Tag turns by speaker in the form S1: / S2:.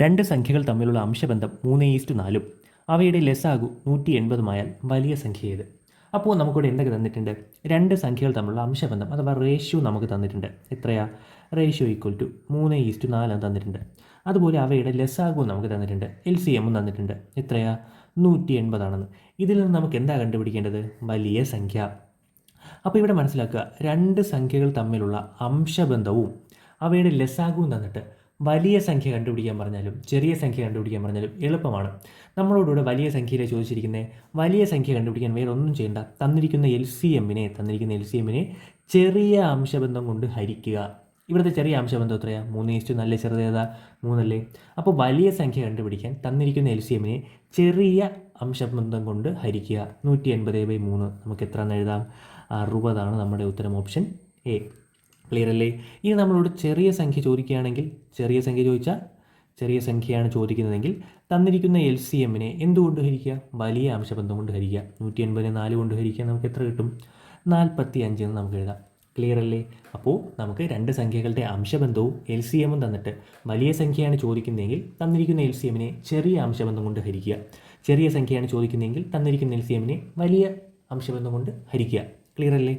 S1: രണ്ട് സംഖ്യകൾ തമ്മിലുള്ള അംശബന്ധം മൂന്ന് ഈസ്റ്റ് നാലും. അവയുടെ ലെസ്സാകു നൂറ്റി എൺപതുമായാൽ വലിയ സംഖ്യ ഏത് അപ്പോൾ നമുക്കിവിടെ എന്തൊക്കെ തന്നിട്ടുണ്ട്? രണ്ട് സംഖ്യകൾ തമ്മിലുള്ള അംശബന്ധം അഥവാ റേഷ്യോ നമുക്ക് തന്നിട്ടുണ്ട്. എത്രയാ? റേഷ്യോ ഈക്വൽ ടു മൂന്ന് ഈസ്റ്റ് നാലും തന്നിട്ടുണ്ട്. അതുപോലെ അവയുടെ ലെസ്സാകു നമുക്ക് തന്നിട്ടുണ്ട്. എൽ സി എമ്മും തന്നിട്ടുണ്ട്. എത്രയാ? നൂറ്റി എൺപതാണെന്ന്. ഇതിൽ നിന്ന് നമുക്ക് എന്താ കണ്ടുപിടിക്കേണ്ടത്? വലിയ സംഖ്യ. അപ്പോൾ ഇവിടെ മനസ്സിലാക്കുക രണ്ട് സംഖ്യകൾ തമ്മിലുള്ള അംശബന്ധവും അവയുടെ ലസാഗുവും തന്നിട്ട് വലിയ സംഖ്യ കണ്ടുപിടിക്കാൻ പറഞ്ഞാലും ചെറിയ സംഖ്യ കണ്ടുപിടിക്കാൻ പറഞ്ഞാലും എളുപ്പമാണ്. നമ്മളോടുകൂടെ വലിയ സംഖ്യയിലെ ചോദിച്ചിരിക്കുന്നത് വലിയ സംഖ്യ കണ്ടുപിടിക്കാൻ വേറെ ഒന്നും ചെയ്യേണ്ട. തന്നിരിക്കുന്ന എൽ സി എമ്മിനെ തന്നിരിക്കുന്ന എൽ സി എമ്മിനെ ചെറിയ അംശബന്ധം കൊണ്ട് ഹരിക്കുക. ഇവിടുത്തെ ചെറിയ അംശബന്ധം എത്രയാണ് മൂന്ന് ഈസ്റ്റ് നല്ല ചെറുതേതാ മൂന്നല്ലേ? അപ്പോൾ വലിയ സംഖ്യ കണ്ടുപിടിക്കാൻ തന്നിരിക്കുന്ന എൽ സി എമ്മിനെ ചെറിയ അംശബന്ധം കൊണ്ട് ഹരിക്കുക. നൂറ്റി എൺപത് ബൈ മൂന്ന്. നമുക്ക് എത്ര എഴുതാം? അറുപതാണ് നമ്മുടെ ഉത്തരം ഓപ്ഷൻ എ. ക്ലിയർ അല്ലേ ഇനി നമ്മളോട് ചെറിയ സംഖ്യ ചോദിക്കുകയാണെങ്കിൽ ചെറിയ സംഖ്യ ചോദിച്ചാൽ ചെറിയ സംഖ്യയാണ് ചോദിക്കുന്നതെങ്കിൽ തന്നിരിക്കുന്ന എൽ സി എമ്മിനെ എന്തുകൊണ്ട് ഹരിക്കുക? വലിയ അംശബന്ധം കൊണ്ട് ഹരിക്കുക. നൂറ്റി എൺപതിനെ നാല് കൊണ്ട് ഹരിക്കുക നമുക്ക് എത്ര കിട്ടും? നാൽപ്പത്തി അഞ്ച് എന്ന് നമുക്ക് എഴുതാം. ക്ലിയർ അല്ലേ അപ്പോൾ നമുക്ക് രണ്ട് സംഖ്യകളുടെ അംശബന്ധവും എൽ സി എമ്മും തന്നിട്ട് വലിയ സംഖ്യയാണ് ചോദിക്കുന്നതെങ്കിൽ തന്നിരിക്കുന്ന എൽ സി എമ്മിനെ ചെറിയ അംശബന്ധം കൊണ്ട് ഹരിക്കുക. ചെറിയ സംഖ്യയാണ് ചോദിക്കുന്നതെങ്കിൽ തന്നിരിക്കുന്ന എൽ സി എമ്മിനെ വലിയ അംശബന്ധം കൊണ്ട് ഹരിക്കുക. ക്ലിയർ അല്ലേ